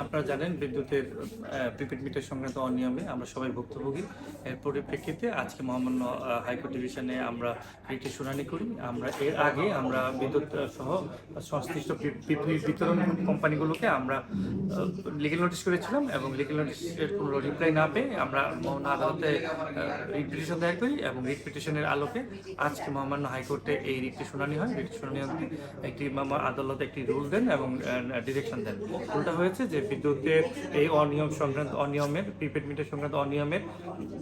আপনারা জানেন বিদ্যুতের প্রিপেড মিটার সংক্রান্ত অনিয়মে আমরা সবাই ভুক্তভোগী। এর পরিপ্রেক্ষিতে আজকে মহামান্য হাইকোর্ট ডিভিশনে আমরা রিটে শুনানি করি। আমরা এর আগে আমরা বিদ্যুৎ সহ সংশ্লিষ্ট বিতরণ কোম্পানিগুলোকে আমরা লিগেল নোটিশ করেছিলাম এবং লিগেল নোটিশের কোনো রিপ্লাই না পেয়ে আমরা মহামান্য আদালতে রিট পিটিশন দায়ের করি এবং রিট পিটিশনের আলোকে আজকে মহামান্য হাইকোর্টে এই রিটটি শুনানি হয়। রিট শুনানি একটি আদালত একটি রুল দেন এবং ডিরেকশন দেন। রুলটা হয়েছে যে বিদ্যুতের এই অনিয়ম সংক্রান্ত, অনিয়মের, প্রিপেড মিটার সংক্রান্ত অনিয়মের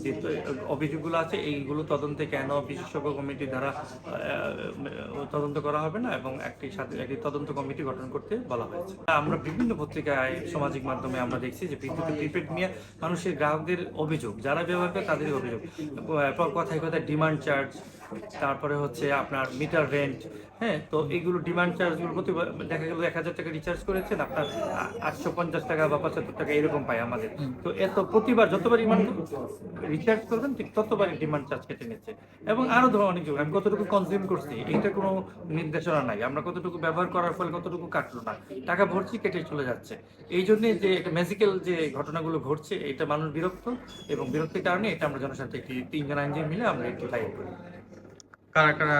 যে অভিযোগগুলো আছে, এইগুলো তদন্তে কেন বিশেষজ্ঞ কমিটি দ্বারা তদন্ত করা হবে না এবং একটি সাথে, একটি তদন্ত কমিটি গঠন করতে বলা হয়েছে। আমরা বিভিন্ন পত্রিকায়, সামাজিক মাধ্যমে আমরা দেখছি যে বিদ্যুতের প্রিপেড নিয়ে মানুষের গ্রাহকদের অভিযোগ, যারা ব্যবহার করে তাদের অভিযোগ কথায় কথায় ডিমান্ড চার্জ তারপরে হচ্ছে আপনার মিটার রেন্ট হ্যাঁ তো এইগুলো ডিমান্ড চার্জগুলো প্রতি দেখা গেল এক হাজার টাকা রিচার্জ করেছেন আপনার আটশো পঞ্চাশ টাকা বা পঁচাত্তর টাকা এরকম পাই আমাদের। তো এত প্রতিবার যতবার ডিমান্ড রিচার্জ করবেন ঠিক ততবারই ডিমান্ড চার্জ কেটে নিচ্ছে। এবং আরও ধরো অনেক যোগ আমি কতটুকু কনজিউম করছি এইটা কোনো নির্দেশনা নাই। আমরা কতটুকু ব্যবহার করার ফলে কতটুকু কাটলো না টাকা ভরছি কেটে চলে যাচ্ছে। এই জন্য যে একটা ম্যাজিক্যাল যে ঘটনাগুলো ঘটছে এটা মানুষ বিরক্ত এবং বিরক্তির কারণে এটা আমরা জনস্বার্থে একটি তিনজন আইনজীবী মিলে আমরা একটু ফাইল করি। কারা কারা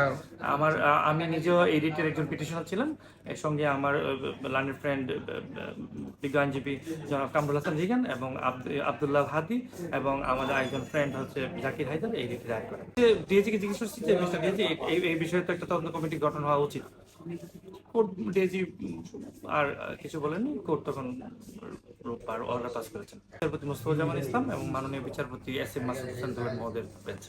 আমার আমি নিজেও এডিটের একজন পিটিশনার ছিলাম। এর সঙ্গে আমার লার্নের ফ্রেন্ড জনাব কামরুল হাসান এবং আব্দ- আব্দুল্লাহ হাদি এবং আমাদের একজন ফ্রেন্ড হচ্ছে জাকির হায়দার, এই ডিএজিকে জিজ্ঞেস করছি যে, মিস্টার ডিএজি এই বিষয়ে তো একটা তদন্ত কমিটি গঠন হওয়া উচিত। কোর্ট ডিএজি আর কিছু বলেনি কোর্ট তখন রোববার অর্ডার পাস করেছেন। বিচারপতি জামান ইসলাম এবং মাননীয় বিচারপতি এস এম মাসুদ হোসেন মহোদয়ের বেঞ্চ।